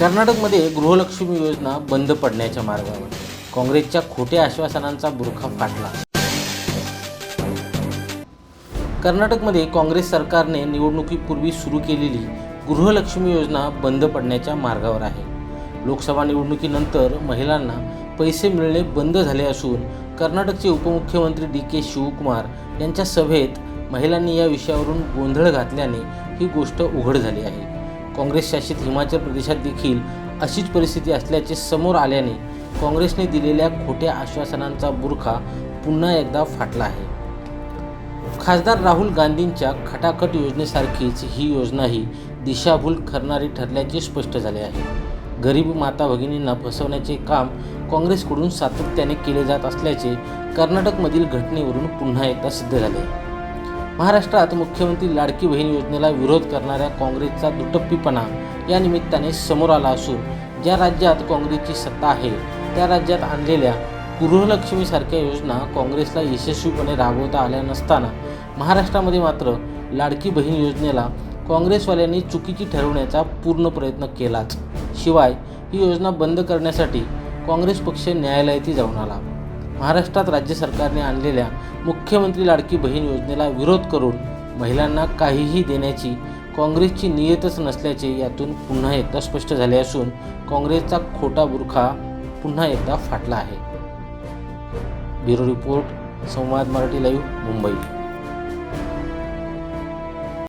कर्नाटकमध्ये गृहलक्ष्मी योजना बंद पडण्याच्या मार्गावर काँग्रेसच्या खोट्या आश्वासनांचा बुरखा फाटला. कर्नाटकमध्ये काँग्रेस सरकारने निवडणुकीपूर्वी सुरू केलेली गृहलक्ष्मी योजना बंद पडण्याच्या मार्गावर आहे. लोकसभा निवडणुकीनंतर महिलांना पैसे मिळणे बंद झाले असून कर्नाटकचे उपमुख्यमंत्री डी के शिवकुमार यांच्या सभेत महिलांनी या विषयावरून गोंधळ घातल्याने ही गोष्ट उघड झाली आहे. काँग्रेस शासित हिमाचल प्रदेशात देखील अशीच परिस्थिती असल्याचे समोर आल्याने काँग्रेसने दिलेल्या खोट्या आश्वासनांचा बुरखा पुन्हा एकदा फाटला आहे. खासदार राहुल गांधींच्या खटाखट योजनेसारखीच ही योजनाही दिशाभूल करणारी ठरल्याचे स्पष्ट झाले आहे. गरीब माता भगिनींना फसवण्याचे काम काँग्रेसकडून सातत्याने केले जात असल्याचे कर्नाटकमधील घटनेवरून पुन्हा एकदा सिद्ध झाले. महाराष्ट्रात मुख्यमंत्री लाडकी बहीण योजनेला विरोध करणाऱ्या काँग्रेसचा दुटप्पीपणा या निमित्ताने समोर आला असून ज्या राज्यात काँग्रेसची सत्ता आहे त्या राज्यात आणलेल्या गृहलक्ष्मीसारख्या योजना काँग्रेसला यशस्वीपणे राबवता आल्या नसताना महाराष्ट्रामध्ये मात्र लाडकी बहीण योजनेला काँग्रेसवाल्यांनी चुकीची ठरवण्याचा पूर्ण प्रयत्न केलाच. शिवाय ही योजना बंद करण्यासाठी काँग्रेस पक्ष न्यायालयातही जाऊन आला. महाराष्ट्रात राज्य सरकारने आणलेल्या मुख्यमंत्री लाडकी बहीण योजनेला विरोध करून महिलांना काहीही देण्याची काँग्रेसची नियतच नसल्याचे यातून पुन्हा एकदा स्पष्ट झाले असून काँग्रेसचा खोटा बुरखा पुन्हा एकदा फाटला आहे. ब्युरो रिपोर्ट संवाद मराठी लाईव्ह मुंबई.